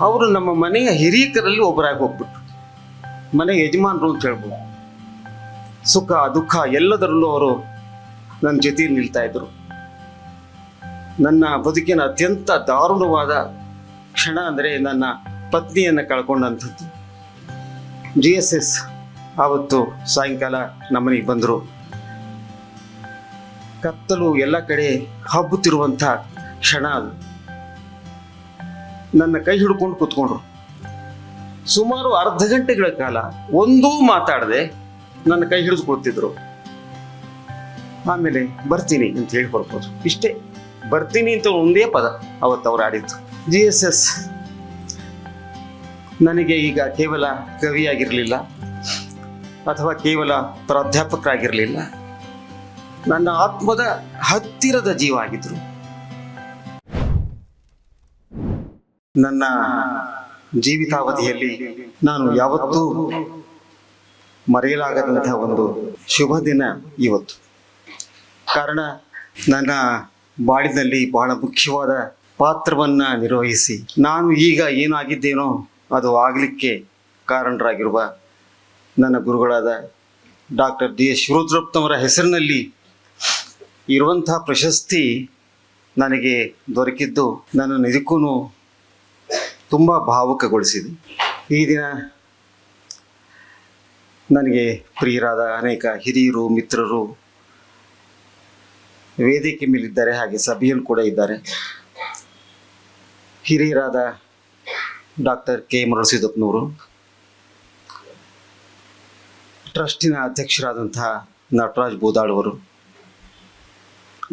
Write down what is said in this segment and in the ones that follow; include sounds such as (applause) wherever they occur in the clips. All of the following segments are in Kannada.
ಅವರು ನಮ್ಮ ಮನೆಯ ಹಿರೀಕರಲ್ಲಿ ಒಬ್ಬರಾಗಿ ಹೋಗ್ಬಿಟ್ರು. ಮನೆ ಯಜಮಾನರು ಅಂತ ಹೇಳ್ಬೋದು. ಸುಖ, ದುಃಖ ಎಲ್ಲದರಲ್ಲೂ ಅವರು ನನ್ನ ಜೊತೆಯಲ್ಲಿ ನಿಲ್ತಾ ಇದ್ರು. ನನ್ನ ಬದುಕಿನ ಅತ್ಯಂತ ದಾರುಣವಾದ ಕ್ಷಣ ಅಂದರೆ ನನ್ನ ಪತ್ನಿಯನ್ನು ಕಳ್ಕೊಂಡಂಥದ್ದು. ಜಿ ಎಸ್ ಎಸ್ ಆವತ್ತು ಸಾಯಂಕಾಲ ನಮ್ಮನೆಗೆ ಬಂದರು. ಕತ್ತಲು ಎಲ್ಲ ಕಡೆ ಹಬ್ಬುತ್ತಿರುವಂಥ ಕ್ಷಣ ಅದು. ನನ್ನ ಕೈ ಹಿಡ್ಕೊಂಡು ಕೂತ್ಕೊಂಡ್ರು. ಸುಮಾರು ಅರ್ಧ ಗಂಟೆಗಳ ಕಾಲ ಒಂದೂ ಮಾತಾಡದೆ ನನ್ನ ಕೈ ಹಿಡಿದು ಕೊಡ್ತಿದ್ರು ಆಮೇಲೆ ಬರ್ತೀನಿ ಅಂತ ಹೇಳಿ ಬರ್ಬೋದು ಇಷ್ಟೇ, ಬರ್ತೀನಿ ಅಂತ ಒಂದೇ ಪದ ಅವತ್ತು ಅವ್ರು ಆಡಿದ್ದು. G S S. ನನಗೆ ಈಗ ಕೇವಲ ಕವಿಯಾಗಿರಲಿಲ್ಲ, ಅಥವಾ ಕೇವಲ ಪ್ರಾಧ್ಯಾಪಕರಾಗಿರಲಿಲ್ಲ. ನನ್ನ ಆತ್ಮದ ಹತ್ತಿರದ ಜೀವ ಆಗಿದ್ರು. ನನ್ನ ಜೀವಿತಾವಧಿಯಲ್ಲಿ ನಾನು ಯಾವತ್ತೂ ಮರೆಯಲಾಗದಂತಹ ಒಂದು ಶುಭ ದಿನ ಇವತ್ತು. ಕಾರಣ, ನನ್ನ ಬಾಳಿನಲ್ಲಿ ಬಹಳ ಮುಖ್ಯವಾದ ಪಾತ್ರವನ್ನು ನಿರ್ವಹಿಸಿ, ನಾನು ಈಗ ಏನಾಗಿದ್ದೇನೋ ಅದು ಆಗಲಿಕ್ಕೆ ಕಾರಣರಾಗಿರುವ ನನ್ನ ಗುರುಗಳಾದ ಡಾಕ್ಟರ್ ಡಿ ಎಸ್ ಶಿವರುದ್ರಪ್ಪನವರ ಹೆಸರಿನಲ್ಲಿ ಇರುವಂತಹ ಪ್ರಶಸ್ತಿ ನನಗೆ ದೊರಕಿದ್ದು ನನ್ನನ್ನು ಇದಕ್ಕೂ ತುಂಬ ಭಾವುಕಗೊಳಿಸಿದೆ. ಈ ದಿನ ನನಗೆ ಪ್ರಿಯರಾದ ಅನೇಕ ಹಿರಿಯರು, ಮಿತ್ರರು, ವೇದಿಕೆ ಮೇಲಿದ್ದಾರೆ, ಹಾಗೆ ಸಭೆಯಲ್ಲಿ ಕೂಡ ಇದ್ದಾರೆ. ಹಿರಿಯರಾದ ಡಾಕ್ಟರ್ ಕೆ. ಮರಸಿದ್ದಪ್ಪನವರು ಟ್ರಸ್ಟಿನ ಅಧ್ಯಕ್ಷರಾದಂತಹ ನಟರಾಜ್ ಬೋದಾಳ್ ಅವರು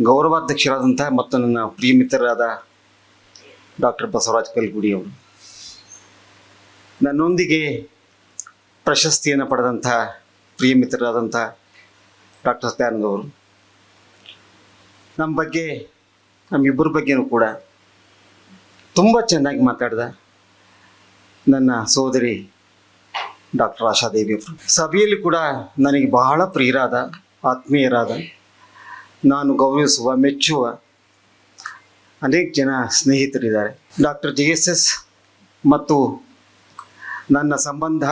ಗೌರವಾಧ್ಯಕ್ಷರಾದಂತಹ ಮತ್ತು ನನ್ನ ಪ್ರಿಯ ಮಿತ್ರರಾದ ಡಾಕ್ಟರ್ ಬಸವರಾಜ್ ಕಲ್ಗುಡಿ ಅವರು ನನ್ನೊಂದಿಗೆ ಪ್ರಶಸ್ತಿಯನ್ನು ಪಡೆದಂಥ ಪ್ರಿಯ ಮಿತ್ರರಾದಂಥ ಡಾಕ್ಟರ್ ಸತ್ಯಾನಂದ ಅವರು. ನಮ್ಮ ಬಗ್ಗೆ, ನಮ್ಮಿಬ್ಬರ ಬಗ್ಗೆನೂ ಕೂಡ ತುಂಬ ಚೆನ್ನಾಗಿ ಮಾತಾಡಿದ ನನ್ನ ಸೋದರಿ ಡಾಕ್ಟರ್ ಆಶಾದೇವಿ ಅವರು. ಸಭೆಯಲ್ಲಿ ಕೂಡ ನನಗೆ ಬಹಳ ಪ್ರಿಯರಾದ, ಆತ್ಮೀಯರಾದ, ನಾನು ಗೌರವಿಸುವ, ಮೆಚ್ಚುವ ಅನೇಕ ಜನ ಸ್ನೇಹಿತರಿದ್ದಾರೆ. ಡಾಕ್ಟರ್ ಜಿ ಎಸ್ ಎಸ್ ಮತ್ತು ನನ್ನ ಸಂಬಂಧ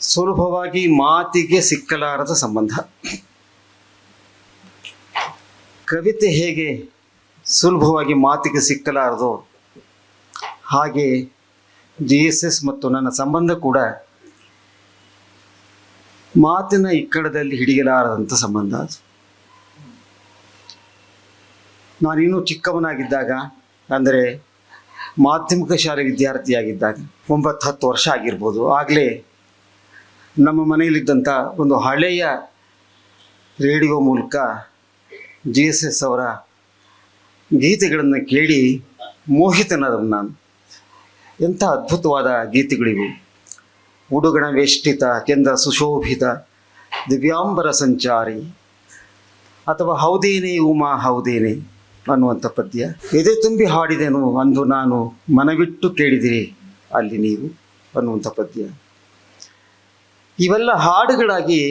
ಸುಲಭವಾಗಿ ಮಾತಿಗೆ ಸಿಕ್ಕಲಾರದ ಸಂಬಂಧ. ಕವಿತೆ ಹೇಗೆ ಸುಲಭವಾಗಿ ಮಾತಿಗೆ ಸಿಕ್ಕಲಾರದೋ ಹಾಗೆ ಜಿ ಎಸ್ ಎಸ್ ಮತ್ತು ನನ್ನ ಸಂಬಂಧ ಕೂಡ ಮಾತಿನ ಇಕ್ಕಡದಲ್ಲಿ ಹಿಡಿಯಲಾರದಂಥ ಸಂಬಂಧ. ಅದು ನಾನಿನ್ನೂ ಚಿಕ್ಕವನಾಗಿದ್ದಾಗ, ಅಂದರೆ ಮಾಧ್ಯಮಿಕ ಶಾಲೆ ವಿದ್ಯಾರ್ಥಿಯಾಗಿದ್ದಾಗ ಒಂಬತ್ತು ಹತ್ತು ವರ್ಷ ಆಗಿರ್ಬೋದು. ಆಗಲೇ ನಮ್ಮ ಮನೆಯಲ್ಲಿದ್ದಂಥ ಒಂದು ಹಳೆಯ ರೇಡಿಯೋ ಮೂಲಕ ಜಿ ಎಸ್ ಎಸ್ ಅವರ ಗೀತೆಗಳನ್ನು ಕೇಳಿ ಮೋಹಿತನಾದವು ನಾನು. ಎಂಥ ಅದ್ಭುತವಾದ ಗೀತೆಗಳಿವು. ಉಡುಗಣ ವೇಷ್ಟಿತ ಚಂದ್ರ ಸುಶೋಭಿತ, ದಿವ್ಯಾಂಬರ ಸಂಚಾರಿ ಅಥವಾ ಹೌದೇನೆ ಉಮಾ ಹೌದೇನೆ. ಅನ್ನುವಂಥ ಪದ್ಯ. ಎದೆ ತುಂಬಿ ಹಾಡಿದೆನು ಅಂದು ನಾನು ಮನವಿಟ್ಟು ಕೇಳಿದಿರಿ ಅಲ್ಲಿ ನೀವು ಅನ್ನುವಂಥ ಪದ್ಯ. ಇವೆಲ್ಲ ಹಾಡುಗಳಾಗಿ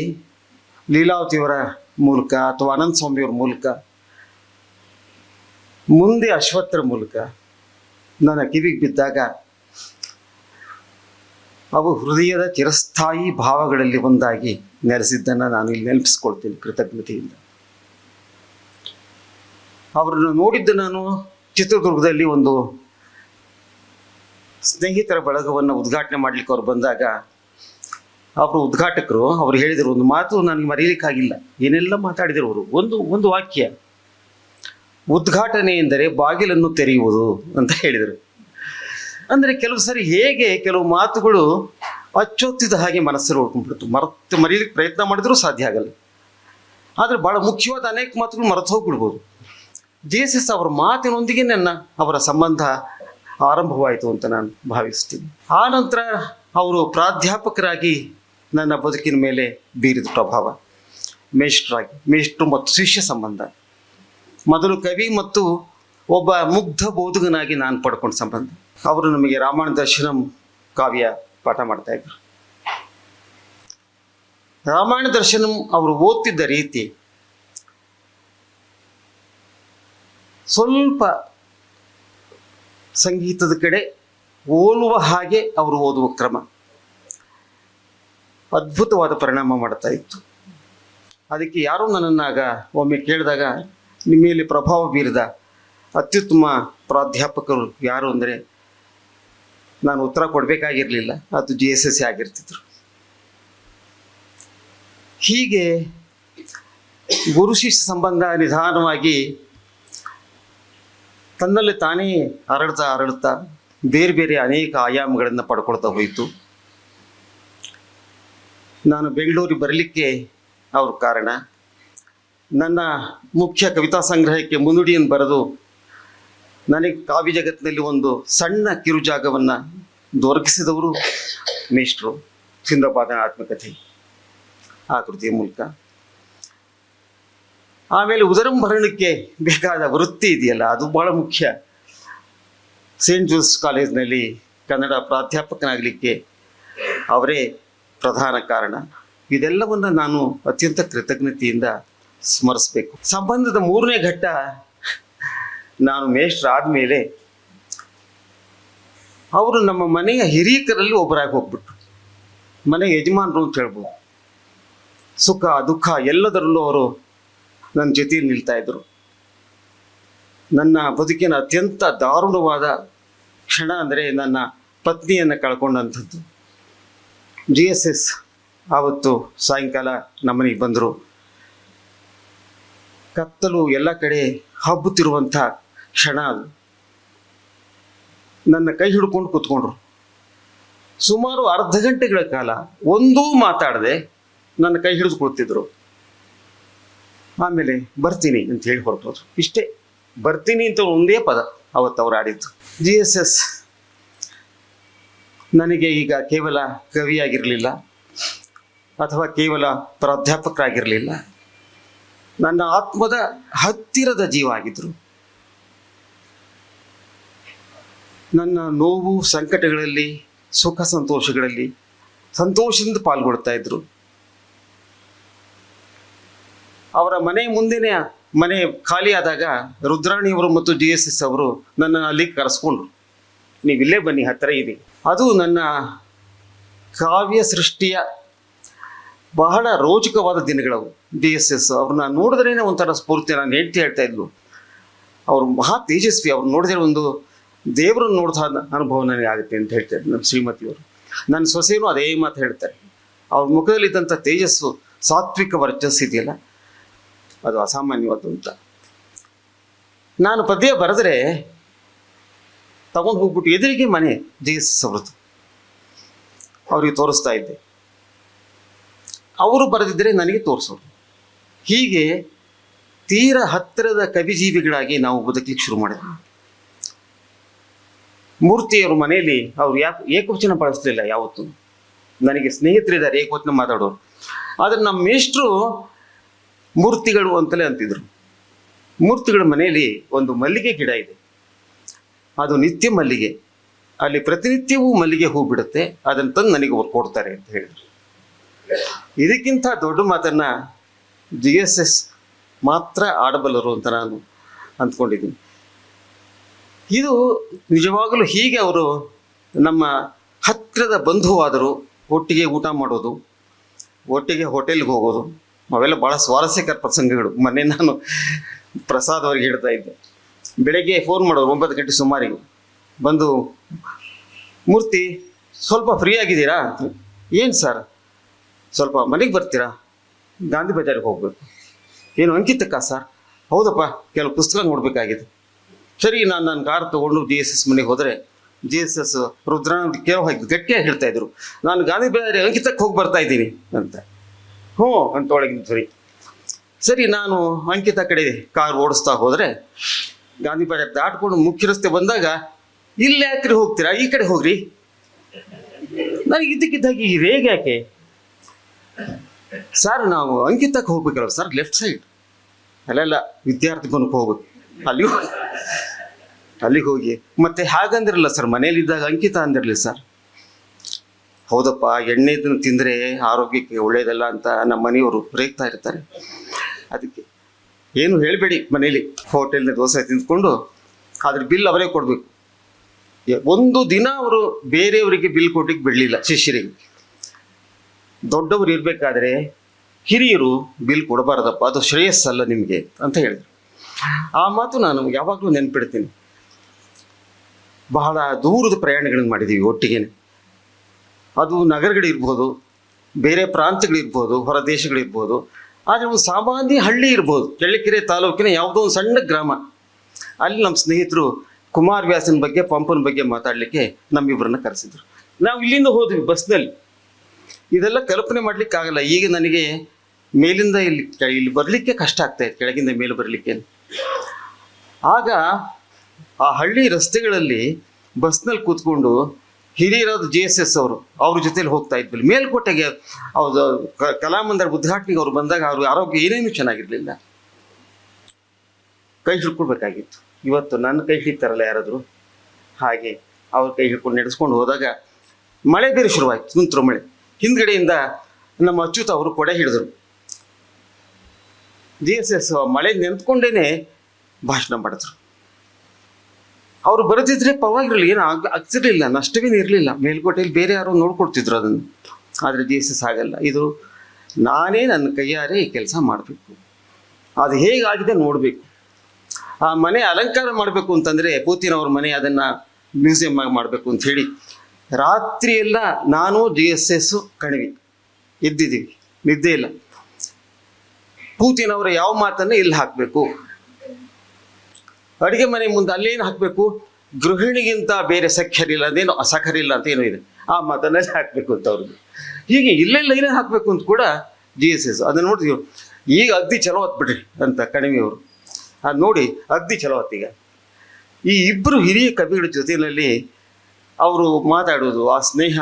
ಲೀಲಾವತಿಯವರ ಮೂಲಕ ಅಥವಾ ಅನಂತ ಸ್ವಾಮಿಯವರ ಮೂಲಕ, ಮುಂದೆ ಅಶ್ವತ್ಥರ ಮೂಲಕ ನನ್ನ ಕಿವಿಗೆ ಬಿದ್ದಾಗ ಅವು ಹೃದಯದ ಚಿರಸ್ಥಾಯಿ ಭಾವಗಳಲ್ಲಿ ಒಂದಾಗಿ ನೆಲೆಸಿದ್ದನ್ನು ನಾನು ಇಲ್ಲಿ ನೆನಪಿಸ್ಕೊಳ್ತೀನಿ ಕೃತಜ್ಞತೆಯಿಂದ. ಅವರನ್ನು ನೋಡಿದ್ದು ನಾನು ಚಿತ್ರದುರ್ಗದಲ್ಲಿ ಒಂದು ಸ್ನೇಹಿತರ ಬಳಗವನ್ನು ಉದ್ಘಾಟನೆ ಮಾಡಲಿಕ್ಕೆ ಅವ್ರು ಬಂದಾಗ, ಅವರು ಉದ್ಘಾಟಕರು, ಅವ್ರು ಹೇಳಿದರು ಒಂದು ಮಾತು ನನಗೆ ಮರೀಲಿಕ್ಕಾಗಿಲ್ಲ ಏನೆಲ್ಲ ಮಾತಾಡಿದರು ಅವರು? ಒಂದು ಒಂದು ವಾಕ್ಯ. ಉದ್ಘಾಟನೆ ಎಂದರೆ ಬಾಗಿಲನ್ನು ತೆರೆಯುವುದು ಅಂತ ಹೇಳಿದರು. ಅಂದರೆ ಕೆಲವು ಸರಿ ಹೇಗೆ ಕೆಲವು ಮಾತುಗಳು ಅಚ್ಚೊತ್ತಿದ ಹಾಗೆ ಮನಸ್ಸಲ್ಲಿ ಉಳ್ಕೊಂಡ್ಬಿಡ್ತು. ಮರೆತು ಮರೀಲಿಕ್ಕೆ ಪ್ರಯತ್ನ ಮಾಡಿದ್ರೂ ಸಾಧ್ಯ ಆಗಲ್ಲ. ಆದರೆ ಭಾಳ ಮುಖ್ಯವಾದ ಅನೇಕ ಮಾತುಗಳು ಮರೆತು ಹೋಗ್ಬಿಡ್ಬೋದು. ಜೆ ಎಸ್ ಎಸ್ ಅವರ ಮಾತಿನೊಂದಿಗೆ ನನ್ನ ಅವರ ಸಂಬಂಧ ಆರಂಭವಾಯಿತು ಅಂತ ನಾನು ಭಾವಿಸ್ತೀನಿ ಆ ನಂತರ ಅವರು ಪ್ರಾಧ್ಯಾಪಕರಾಗಿ ನನ್ನ ಬದುಕಿನ ಮೇಲೆ ಬೀರಿದ ಪ್ರಭಾವ, ಮೇಷ್ಟ್ರಾಗಿ, ಮೇಷ್ಟ್ರು ಮತ್ತು ಶಿಷ್ಯ ಸಂಬಂಧ. ಮೊದಲು ಕವಿ ಮತ್ತು ಒಬ್ಬ ಮುಗ್ಧ ಬೋಧಕನಾಗಿ ನಾನು ಪಡ್ಕೊಂಡ ಸಂಬಂಧ. ಅವರು ನಮಗೆ ರಾಮಾಯಣ ದರ್ಶನಂ ಕಾವ್ಯ ಪಾಠ ಮಾಡ್ತಾ ಇದ್ರು ರಾಮಾಯಣ ದರ್ಶನಂ ಅವರು ಓದ್ತಿದ್ದ ರೀತಿ ಸ್ವಲ್ಪ ಸಂಗೀತದ ಕಡೆ ಓಲುವ ಹಾಗೆ ಅವರು ಓದುವ ಕ್ರಮ. ಅದ್ಭುತವಾದ ಪರಿಣಾಮ ಮಾಡ್ತಾ ಇತ್ತು. ಅದಕ್ಕೆ ಯಾರೋ ನನ್ನನ್ನಾಗ ಒಮ್ಮೆ ಕೇಳಿದಾಗ ನಿಮ್ಮ ಮೇಲೆ ಪ್ರಭಾವ ಬೀರಿದ ಅತ್ಯುತ್ತಮ ಪ್ರಾಧ್ಯಾಪಕರು ಯಾರು ಅಂದರೆ ನಾನು ಉತ್ತರ ಕೊಡಬೇಕಾಗಿರಲಿಲ್ಲ, ಅದು ಜಿ ಎಸ್ ಎಸ್ ಆಗಿರ್ತಿದ್ರು. ಹೀಗೆ ಗುರು ಶಿಷ್ಯ ಸಂಬಂಧ ನಿಧಾನವಾಗಿ ತನ್ನಲ್ಲಿ ತಾನೇ ಹರಡ್ತಾ ಹರಡ್ತಾ ಬೇರೆ ಬೇರೆ ಅನೇಕ ಆಯಾಮಗಳನ್ನು ಪಡ್ಕೊಳ್ತಾ ಹೋಯಿತು. ನಾನು ಬೆಂಗಳೂರಿಗೆ ಬರಲಿಕ್ಕೆ ಅವರು ಕಾರಣ. ನನ್ನ ಮುಖ್ಯ ಕವಿತಾ ಸಂಗ್ರಹಕ್ಕೆ ಮುನ್ನುಡಿಯನ್ನು ಬರೆದು ನನಗೆ ಕಾವ್ಯ ಜಗತ್ತಿನಲ್ಲಿ ಒಂದು ಸಣ್ಣ ಕಿರು ಜಾಗವನ್ನು ದೊರಕಿಸಿದವರು ಮೇಷ್ಟ್ರು ಚಿಂದ್ರಪಾದನ ಆತ್ಮಕಥೆ ಆ ಕೃತಿಯ ಮೂಲಕ. ಆಮೇಲೆ ಉದರಂಭರಣಕ್ಕೆ ಬೇಕಾದ ವೃತ್ತಿ ಇದೆಯಲ್ಲ, ಅದು ಬಹಳ ಮುಖ್ಯ. ಸೇಂಟ್ ಜೋಸ್ ಕಾಲೇಜ್ನಲ್ಲಿ ಕನ್ನಡ ಪ್ರಾಧ್ಯಾಪಕನಾಗಲಿಕ್ಕೆ ಅವರೇ ಪ್ರಧಾನ ಕಾರಣ. ಇದೆಲ್ಲವನ್ನು ನಾನು ಅತ್ಯಂತ ಕೃತಜ್ಞತೆಯಿಂದ ಸ್ಮರಿಸಬೇಕು. ಸಂಬಂಧದ ಮೂರನೇ ಘಟ್ಟ, ನಾನು ಮೇಷ್ಟ್ರ ಆದಮೇಲೆ ಅವರು ನಮ್ಮ ಮನೆಯ ಹಿರಿಯಕರಲ್ಲಿ ಒಬ್ಬರಾಗಿ ಹೋಗ್ಬಿಟ್ರು. ಮನೆ ಯಜಮಾನರು ಅಂತ ಹೇಳ್ಬೋದು. ಸುಖ, ದುಃಖ ಎಲ್ಲದರಲ್ಲೂ ಅವರು ನನ್ನ ಜೊತೆಯಲ್ಲಿ ನಿಲ್ತಾಯಿದ್ರು ನನ್ನ ಬದುಕಿನ ಅತ್ಯಂತ ದಾರುಣವಾದ ಕ್ಷಣ ಅಂದರೆ ನನ್ನ ಪತ್ನಿಯನ್ನು ಕಳ್ಕೊಂಡಂಥದ್ದು. ಜಿ ಎಸ್ ಎಸ್ ಆವತ್ತು ಸಾಯಂಕಾಲ ನಮ್ಮನೆಗೆ ಬಂದರು. ಕತ್ತಲು ಎಲ್ಲ ಕಡೆ ಹಬ್ಬುತ್ತಿರುವಂಥ ಕ್ಷಣ ಅದು. ನನ್ನ ಕೈ ಹಿಡ್ಕೊಂಡು ಕೂತ್ಕೊಂಡ್ರು. ಸುಮಾರು ಅರ್ಧ ಗಂಟೆಗಳ ಕಾಲ ಒಂದೂ ಮಾತಾಡದೆ ನನ್ನ ಕೈ ಹಿಡಿದು ಆಮೇಲೆ ಬರ್ತೀನಿ ಅಂತ ಹೇಳಿ ಹೊರಟೋದ್ರು. ಇಷ್ಟೇ, ಬರ್ತೀನಿ ಅಂತ ಒಂದೇ ಪದ ಅವತ್ತು ಅವ್ರು ಆಡಿದ್ದು. ಜಿ ಎಸ್ ಎಸ್ ನನಗೆ ಈಗ ಕೇವಲ ಕವಿಯಾಗಿರಲಿಲ್ಲ, ಅಥವಾ ಕೇವಲ ಪ್ರಾಧ್ಯಾಪಕರಾಗಿರಲಿಲ್ಲ. ನನ್ನ ಆತ್ಮದ ಹತ್ತಿರದ ಜೀವ ಆಗಿದ್ರು. ನನ್ನ ನೋವು ಸಂಕಟಗಳಲ್ಲಿ, ಸುಖ ಸಂತೋಷಗಳಲ್ಲಿ ಸಂತೋಷದಿಂದ ಪಾಲ್ಗೊಳ್ತಾ ಇದ್ರು. ಅವರ ಮನೆ ಮುಂದೆನೇ, ಮನೆ ಖಾಲಿ ಆದಾಗ ರುದ್ರಾಣಿಯವರು ಮತ್ತು ಜಿ ಎಸ್ ಎಸ್ ಅವರು ನನ್ನನ್ನು ಅಲ್ಲಿ ಕರೆಸ್ಕೊಂಡ್ರು. ನೀವು ಇಲ್ಲೇ ಬನ್ನಿ ಹತ್ತಿರ ಇದೆ ಅದು ನನ್ನ ಕಾವ್ಯ ಸೃಷ್ಟಿಯ ಬಹಳ ರೋಚಕವಾದ ದಿನಗಳವು. ಡಿ ಎಸ್ ಎಸ್ ಅವ್ರನ್ನ ನೋಡಿದ್ರೇ ಒಂಥರ ಸ್ಫೂರ್ತಿ. ನಾನು ಹೇಳ್ತಿ ಹೇಳ್ತಾ ಇದ್ಲು. ಅವರು ಮಹಾ ತೇಜಸ್ವಿ. ಅವ್ರು ನೋಡಿದ್ರೆ ಒಂದು ದೇವರನ್ನು ನೋಡ್ತಾ ಅನುಭವ ನನಗೆ ಆಗುತ್ತೆ ಅಂತ ಹೇಳ್ತಾರೆ ನಮ್ಮ ಶ್ರೀಮತಿಯವರು ನನ್ನ ಸೊಸೆಯೂ ಅದೇ ಮಾತು ಹೇಳ್ತಾರೆ. ಅವ್ರ ಮುಖದಲ್ಲಿದ್ದಂಥ ತೇಜಸ್ಸು ಸಾತ್ವಿಕ ವರ್ಚಸ್ಸು ಇದೆಯಲ್ಲ ಅದು ಅಸಾಮಾನ್ಯವಾದ್ದು ಅಂತ. ನಾನು ಪದ್ಯ ಬರೆದ್ರೆ ತಗೊಂಡು ಹೋಗ್ಬಿಟ್ಟು ಎದುರಿಗೆ ಮನೆ ಜಿ ಎಸ್ ಎಸ್ ಅವ್ರದ್ದು. ಅವ್ರಿಗೆ ತೋರಿಸ್ತಾ ಇದ್ದೆ. ಅವರು ಬರೆದಿದ್ದರೆ ನನಗೆ ತೋರಿಸೋರು. ಹೀಗೆ ತೀರ ಹತ್ತಿರದ ಕವಿಜೀವಿಗಳಾಗಿ ನಾವು ಬದುಕಲಿಕ್ಕೆ ಶುರು ಮಾಡಿದ್ವಿ. ಮೂರ್ತಿಯವರು ಮನೆಯಲ್ಲಿ ಅವ್ರು ಯಾಕೆ ಏಕವಚನ ಬಳಸಲಿಲ್ಲ ಯಾವತ್ತೂ. ನನಗೆ ಸ್ನೇಹಿತರಿದ್ದಾರೆ ಏಕವಚನ ಮಾತಾಡೋರು. ಆದರೆ ನಮ್ಮ ಮೇಷ್ಟ್ರು ಮೂರ್ತಿಗಳು ಅಂತಲೇ ಅಂತಿದ್ರು. ಮೂರ್ತಿಗಳ ಮನೆಯಲ್ಲಿ ಒಂದು ಮಲ್ಲಿಗೆ ಗಿಡ ಇದೆ. ಅದು ನಿತ್ಯ ಮಲ್ಲಿಗೆ. ಅಲ್ಲಿ ಪ್ರತಿನಿತ್ಯವೂ ಮಲ್ಲಿಗೆ ಹೂ ಬಿಡುತ್ತೆ. ಅದನ್ನು ತಂದು ನನಗೆ ಕೊಡ್ತಾರೆ ಅಂತ ಹೇಳಿದರು. ಇದಕ್ಕಿಂತ ದೊಡ್ಡ ಮಾತನ್ನ ಜಿ ಎಸ್ ಎಸ್ ಮಾತ್ರ ಆಡಬಲ್ಲರು ಅಂತ ನಾನು ಅಂದ್ಕೊಂಡಿದ್ದೀನಿ. ಇದು ನಿಜವಾಗಲೂ ಹೀಗೆ ಅವರು ನಮ್ಮ ಹತ್ತಿರದ ಬಂಧುವಾದರು ಒಟ್ಟಿಗೆ ಊಟ ಮಾಡೋದು, ಒಟ್ಟಿಗೆ ಹೋಟೆಲ್ಗೆ ಹೋಗೋದು ಅವೆಲ್ಲ ಭಾಳ ಸ್ವಾರಸ್ಯಕರ ಪ್ರಸಂಗಗಳು. ಮೊನ್ನೆ ನಾನು ಪ್ರಸಾದ್ ಅವ್ರಿಗೆ ಹೇಳ್ತಾ ಇದ್ದೆ. ಬೆಳಗ್ಗೆ ಫೋನ್ ಮಾಡೋರು ಒಂಬತ್ತು ಗಂಟೆ ಸುಮಾರಿಗೆ. ಬಂದು, ಮೂರ್ತಿ, ಸ್ವಲ್ಪ ಫ್ರೀ ಆಗಿದ್ದೀರಾ? ಏನು ಸರ್? ಸ್ವಲ್ಪ ಮನೆಗೆ ಬರ್ತೀರಾ? ಗಾಂಧಿ ಬಜಾರಿಗೆ ಹೋಗ್ಬೇಕು. ಏನು ಅಂಕಿತಕ್ಕ ಸರ್? ಹೌದಪ್ಪ, ಕೆಲವು ಪುಸ್ತಕ ನೋಡಬೇಕಾಗಿದೆ. ಸರಿ, ನಾನು ನನ್ನ ಕಾರ್ ತೊಗೊಂಡು ಜಿ ಎಸ್ ಎಸ್ ಮನೆಗೆ ಹೋದರೆ, ಜಿ ಎಸ್ ಎಸ್ ರುದ್ರಾನ ಕೇಳೋ ಹಾಗೆ ಗಟ್ಟಿಯಾಗಿ ಹೇಳ್ತಾ ಇದ್ರು. ನಾನು ಗಾಂಧಿ ಬಜಾರಿ ಅಂಕಿತಕ್ಕೆ ಹೋಗಿ ಬರ್ತಾ ಇದ್ದೀನಿ, ಅಂತ. ಹ್ಞೂ ಅಂತ ಒಳಗಿನ ಸರಿ. ಸರಿ, ನಾನು ಅಂಕಿತ ಕಡೆ ಕಾರ್ ಓಡಿಸ್ತಾ ಹೋದರೆ ಗಾಂಧಿ ಬಜಾರ್ ದಾಟ್ಕೊಂಡು ಮುಖ್ಯ ರಸ್ತೆ ಬಂದಾಗ ಇಲ್ಲಿ ಯಾಕ್ರಿ ಹೋಗ್ತೀರಾ? ಈ ಕಡೆ ಹೋಗ್ರಿ. ನನಗೆ ಇದಕ್ಕಿದ್ದಾಗಿ ಈ ರೇಗ ಯಾಕೆ? ಸರ್ ನಾವು ಅಂಕಿತಕ್ಕೆ ಹೋಗ್ಬೇಕಲ್ಲ ಸರ್ ಲೆಫ್ಟ್ ಸೈಡ್ ಅಲ್ಲೆಲ್ಲ ವಿದ್ಯಾರ್ಥಿ ಭವನಕ್ಕೆ ಹೋಗ್ಬೇಕು. ಅಲ್ಲಿ ಅಲ್ಲಿಗೆ ಹೋಗಿ. ಮತ್ತೆ ಹಾಗಂದಿರಲ್ಲ ಸರ್ ಮನೇಲಿದ್ದಾಗ ಅಂಕಿತ ಅಂದಿರಲಿ ಸರ್ ಹೌದಪ್ಪ ಎಣ್ಣೆದನ್ನು ತಿಂದರೆ ಆರೋಗ್ಯಕ್ಕೆ ಒಳ್ಳೆಯದಲ್ಲ ಅಂತ ನಮ್ಮ ಮನೆಯವರು ರೇಗ್ತಾ ಇರ್ತಾರೆ. ಅದಕ್ಕೆ ಏನು ಹೇಳಬೇಡಿ ಮನೇಲಿ ಹೋಟೆಲ್ನ ದೋಸೆ ತಿಂದ್ಕೊಂಡು ಅದ್ರ ಬಿಲ್ ಅವರೇ ಕೊಡಬೇಕು. ಒಂದು ದಿನ ಅವರು ಬೇರೆಯವರಿಗೆ ಬಿಲ್ ಕೊಡ್ಲಿಕ್ಕೆ ಬಿಡಲಿಲ್ಲ ಶಿಷ್ಯರಿಗೆ. ದೊಡ್ಡವರು ಇರಬೇಕಾದ್ರೆ ಹಿರಿಯರು ಬಿಲ್ ಕೊಡಬಾರ್ದಪ್ಪ, ಅದು ಶ್ರೇಯಸ್ಸಲ್ಲ ನಿಮಗೆ ಅಂತ ಹೇಳಿದರು. ಆ ಮಾತು ನಾನು ಯಾವಾಗಲೂ ನೆನ್ಪಿಡ್ತೀನಿ. ಬಹಳ ದೂರದ ಪ್ರಯಾಣಗಳನ್ನು ಮಾಡಿದ್ದೀವಿ ಒಟ್ಟಿಗೆ ಅದು ನಗರಗಳಿರ್ಬೋದು, ಬೇರೆ ಪ್ರಾಂತ್ಯಗಳಿರ್ಬೋದು, ಹೊರ ದೇಶಗಳಿರ್ಬೋದು, ಆದರೆ ಒಂದು ಸಾಮಾನ್ಯ ಹಳ್ಳಿ ಇರ್ಬೋದು. ಚಳ್ಳಕೆರೆ ತಾಲೂಕಿನ ಯಾವುದೋ ಒಂದು ಸಣ್ಣ ಗ್ರಾಮ. ಅಲ್ಲಿ ನಮ್ಮ ಸ್ನೇಹಿತರು ಕುಮಾರ್ ವ್ಯಾಸನ ಬಗ್ಗೆ, ಪಂಪನ ಬಗ್ಗೆ ಮಾತಾಡಲಿಕ್ಕೆ ನಮ್ಮಿಬ್ಬರನ್ನ ಕರೆಸಿದ್ರು. ನಾವು ಇಲ್ಲಿಂದ ಹೋದ್ವಿ ಬಸ್ನಲ್ಲಿ. ಇದೆಲ್ಲ ಕಲ್ಪನೆ ಮಾಡ್ಲಿಕ್ಕೆ ಆಗಲ್ಲ ಈಗ ನನಗೆ ಮೇಲಿಂದ ಇಲ್ಲಿ ಇಲ್ಲಿ ಬರಲಿಕ್ಕೆ ಕಷ್ಟ ಆಗ್ತಾ ಇದೆ, ಕೆಳಗಿಂದ ಮೇಲೆ ಬರಲಿಕ್ಕೆ. ಆಗ ಆ ಹಳ್ಳಿ ರಸ್ತೆಗಳಲ್ಲಿ ಬಸ್ನಲ್ಲಿ ಕೂತ್ಕೊಂಡು ಹಿರಿಯರಾದ ಜೆ ಎಸ್ ಎಸ್ ಅವರು ಅವ್ರ ಜೊತೆಲಿ ಹೋಗ್ತಾ ಇದ್ವಿ. ಮೇಲ್ಕೋಟೆಗೆ ಅವ್ರ ಕಲಾಮಂದಿರ ಉದ್ಘಾಟನೆಗೆ ಅವ್ರು ಬಂದಾಗ ಅವ್ರ ಆರೋಗ್ಯ ಏನೇನು ಚೆನ್ನಾಗಿರಲಿಲ್ಲ. ಕೈ ಹಿಡ್ಕೊಳ್ಬೇಕಾಗಿತ್ತು. ಇವತ್ತು ನನ್ನ ಕೈ ಹಿಡಿತಾರಲ್ಲ ಯಾರಾದರೂ? ಹಾಗೆ ಅವ್ರ ಕೈ ಹಿಡ್ಕೊಂಡು ನಡೆಸ್ಕೊಂಡು ಹೋದಾಗ ಮಳೆ ಬೇರೆ ಶುರುವಾಯಿತು, ತುಂತುರು ಮಳೆ. ಹಿಂದ್ಗಡೆಯಿಂದ ನಮ್ಮ ಅಚ್ಯುತ ಅವರು ಕೊಡೆ ಹಿಡಿದ್ರು. ಜಿ ಎಸ್ ಎಸ್ ಮಳೆ ನೆಂತ್ಕೊಂಡೇನೆ ಭಾಷಣ ಮಾಡಿದ್ರು. ಅವ್ರು ಬರೆದಿದ್ರೆ ಪರವಾಗಿರಲಿಲ್ಲ ಏನು ಆಗ ಆಗ್ತಿರ್ಲಿಲ್ಲ, ನಷ್ಟವೇನು ಇರಲಿಲ್ಲ. ಮೇಲ್ಕೋಟೆಯಲ್ಲಿ ಬೇರೆ ಯಾರೋ ನೋಡ್ಕೊಡ್ತಿದ್ರು ಅದನ್ನು. ಆದರೆ ಜಿ ಎಸ್ ಎಸ್ ಆಗಲ್ಲ. ಇದು ನಾನೇ ನನ್ನ ಕೈಯಾರೆ ಈ ಕೆಲಸ ಮಾಡಬೇಕು. ಅದು ಹೇಗಾಗಿದೆ ನೋಡಬೇಕು. ಆ ಮನೆ ಅಲಂಕಾರ ಮಾಡಬೇಕು ಅಂತಂದರೆ ಪೂತಿನ್ ಅವ್ರ ಮನೆ ಅದನ್ನು ಮ್ಯೂಸಿಯಮ್ ಆಗಿ ಮಾಡಬೇಕು ಅಂತ ಹೇಳಿ ರಾತ್ರಿ ಎಲ್ಲ ನಾನು ಜಿ ಎಸ್ ಎಸ್ಸು ಕಣಿವೆ. ಇದ್ದಿದ್ದೀವಿ ನಿದ್ದೆ ಇಲ್ಲ. ಪೂತಿನ್ ಅವರ ಯಾವ ಮಾತನ್ನು ಇಲ್ಲಿ ಹಾಕಬೇಕು? ಅಡುಗೆ ಮನೆ ಮುಂದೆ ಅಲ್ಲೇನು ಹಾಕಬೇಕು? ಗೃಹಿಣಿಗಿಂತ ಬೇರೆ ಸಖ್ಯರಿಲ್ಲ, ಅದೇನು ಅಸಖರಿಲ್ಲ ಅಂತ ಏನೋ ಇದೆ. ಆ ಮಾತನ್ನೇ ಹಾಕಬೇಕು ಅಂತ ಅವ್ರಿಗೆ ಹೀಗೆ ಇಲ್ಲೆಲ್ಲ ಏನೇ ಹಾಕಬೇಕು ಅಂತ ಕೂಡ ಜಿ ಎಸ್ ಎಸ್ ಅದನ್ನು ನೋಡ್ತೀವಿ. ಈಗ ಅಗ್ದಿ ಚಲೋ ಹೊತ್ಬಿಡ್ರಿ ಅಂತ ಕಣಿವೆಯವರು ಅದು ನೋಡಿ, ಅಗ್ದಿ ಚಲೋ ಹೊತ್ತೀಗ ಈ ಇಬ್ಬರು ಹಿರಿಯ ಕವಿಗಳ ಜೊತೆಯಲ್ಲಿ ಅವರು ಮಾತಾಡೋದು, ಆ ಸ್ನೇಹ,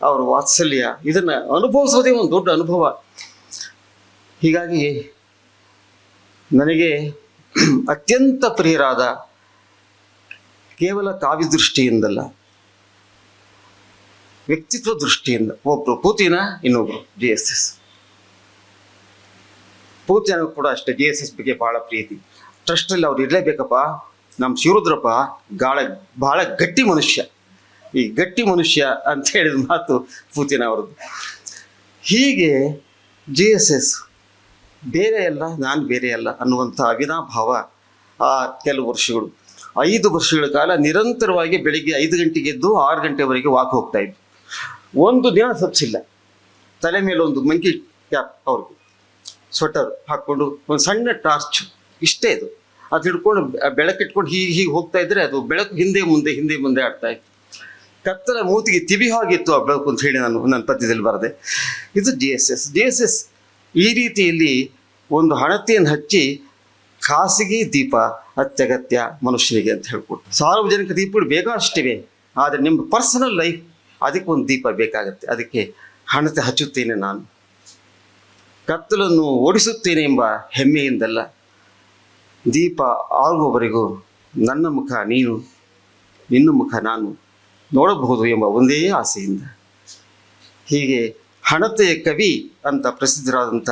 ಅವ್ರ ವಾತ್ಸಲ್ಯ, ಇದನ್ನು ಅನುಭವಿಸೋದೇ ಒಂದು ದೊಡ್ಡ ಅನುಭವ. ಹೀಗಾಗಿ ನನಗೆ (clears throat) ಅತ್ಯಂತ ಪ್ರಿಯರಾದ ಕೇವಲ ಕಾವ್ಯ ದೃಷ್ಟಿಯಿಂದಲ್ಲ, ವ್ಯಕ್ತಿತ್ವ ದೃಷ್ಟಿಯಿಂದ. ಒಬ್ಬರು ಪೂತಿನ, ಇನ್ನೊಬ್ರು ಜಿ ಎಸ್ ಎಸ್. ಪೂತಿನ ಕೂಡ ಅಷ್ಟೇ ಜಿ ಎಸ್ ಎಸ್ ಬಗ್ಗೆ ಬಹಳ ಪ್ರೀತಿ. ಟ್ರಸ್ಟಲ್ಲಿ ಅವ್ರು ಇರಲೇಬೇಕಪ್ಪ. ನಮ್ಮ ಶಿವರುದ್ರಪ್ಪ, ಗಾಳ, ಬಹಳ ಗಟ್ಟಿ ಮನುಷ್ಯ. ಈ ಗಟ್ಟಿ ಮನುಷ್ಯ ಅಂತ ಹೇಳಿದ ಮಾತು ಪೂತಿನ ಅವರದ್ದು. ಹೀಗೆ ಜಿ ಎಸ್ ಎಸ್ ಬೇರೆ ಅಲ್ಲ, ನಾನು ಬೇರೆ ಅಲ್ಲ ಅನ್ನುವಂಥ ಅವಿನಾಭಾವ ಆ ಕೆಲವು ವರ್ಷಗಳು. ಐದು ವರ್ಷಗಳ ಕಾಲ ನಿರಂತರವಾಗಿ ಬೆಳಿಗ್ಗೆ ಐದು ಗಂಟೆಗೆ ಎದ್ದು ಆರು ಗಂಟೆವರೆಗೆ ವಾಕ್ ಹೋಗ್ತಾ ಇದ್ವಿ ಒಂದು ದಿನ ಸಪ್ಸಿಲ್ಲ. ತಲೆ ಮೇಲೆ ಒಂದು ಮಂಕಿ ಕ್ಯಾಪ್ ಅವ್ರಿಗೆ ಸ್ವೆಟರ್ ಹಾಕ್ಕೊಂಡು ಒಂದು ಸಣ್ಣ ಟಾರ್ಚ್, ಇಷ್ಟೇ ಇದು ಅದು ಹಿಡ್ಕೊಂಡು ಬೆಳಕಿಟ್ಕೊಂಡು ಹೀಗೆ ಹೀಗೆ ಹೋಗ್ತಾ ಇದ್ರೆ ಅದು ಬೆಳಕು ಹಿಂದೆ ಮುಂದೆ ಹಿಂದೆ ಮುಂದೆ ಆಡ್ತಾ ಇತ್ತು. ಕತ್ತಲ ಮೂತಿಗೆ ತಿವಿ ಹಾಗಿತ್ತು ಆ ಬೆಳಕು ಅಂತ ಹೇಳಿ ನಾನು ನನ್ನ ಪದ್ಯದಲ್ಲಿ ಬರದೆ. ಇದು G S S G S S ಈ ರೀತಿಯಲ್ಲಿ ಒಂದು ಹಣತೆಯನ್ನು ಹಚ್ಚಿ ಖಾಸಗಿ ದೀಪ ಅತ್ಯಗತ್ಯ ಮನುಷ್ಯನಿಗೆ ಅಂತ ಹೇಳ್ಕೊಟ್ಟು. ಸಾರ್ವಜನಿಕ ದೀಪಗಳು ಬೇಕಾಷ್ಟಿವೆ ಆದರೆ ನಿಮ್ಮ ಪರ್ಸನಲ್ ಲೈಫ್ ಅದಕ್ಕೆ ಒಂದು ದೀಪ ಬೇಕಾಗುತ್ತೆ. ಅದಕ್ಕೆ ಹಣತೆ ಹಚ್ಚುತ್ತೇನೆ ನಾನು. ಕತ್ತಲನ್ನು ಓಡಿಸುತ್ತೇನೆ ಎಂಬ ಹೆಮ್ಮೆಯಿಂದಲ್ಲ, ದೀಪ ಆಗುವವರೆಗೂ ನನ್ನ ಮುಖ ನೀನು, ನಿನ್ನ ಮುಖ ನಾನು ನೋಡಬಹುದು ಎಂಬ ಒಂದೇ ಆಸೆಯಿಂದ. ಹೀಗೆ ಹಣತೆಯ ಕವಿ ಅಂತ ಪ್ರಸಿದ್ಧರಾದಂಥ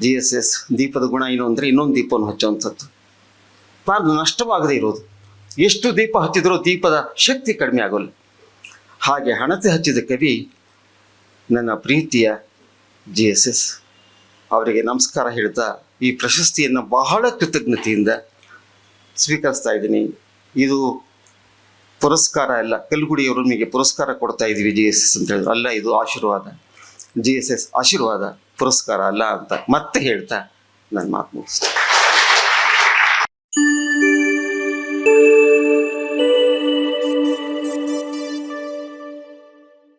ಜಿ ಎಸ್ ಎಸ್ ದೀಪದ ಗುಣ ಏನು ಅಂದರೆ ಇನ್ನೊಂದು ದೀಪವನ್ನು ಹಚ್ಚುವಂಥದ್ದು. ತಾನು ನಷ್ಟವಾಗದೇ ಇರೋದು. ಎಷ್ಟು ದೀಪ ಹಚ್ಚಿದರೂ ದೀಪದ ಶಕ್ತಿ ಕಡಿಮೆ ಆಗೋಲ್ಲ. ಹಾಗೆ ಹಣತೆ ಹಚ್ಚಿದ ಕವಿ ನನ್ನ ಪ್ರೀತಿಯ ಜಿ ಎಸ್ ಎಸ್ ಅವರಿಗೆ ನಮಸ್ಕಾರ ಹೇಳ್ತಾ ಈ ಪ್ರಶಸ್ತಿಯನ್ನು ಬಹಳ ಕೃತಜ್ಞತೆಯಿಂದ ಸ್ವೀಕರಿಸ್ತಾ ಇದ್ದೀನಿ. ಇದು ಪುರಸ್ಕಾರ ಅಲ್ಲ ಕಲ್ಗುಡಿಯವರು ನಿಮಗೆ ಪುರಸ್ಕಾರ ಕೊಡ್ತಾ ಇದ್ದೀವಿ ಜಿ ಎಸ್ ಎಸ್ ಅಂತ ಹೇಳಿದ್ರು. ಅಲ್ಲ, ಇದು ಆಶೀರ್ವಾದ. ಜಿ ಎಸ್ ಎಸ್ ಆಶೀರ್ವಾದ, ಪುರಸ್ಕಾರ ಅಲ್ಲ ಅಂತ ಮತ್ತೆ ಹೇಳ್ತಾ ನನ್ನ ಮಾತು ಮುಗಿಸ್ತೀನಿ.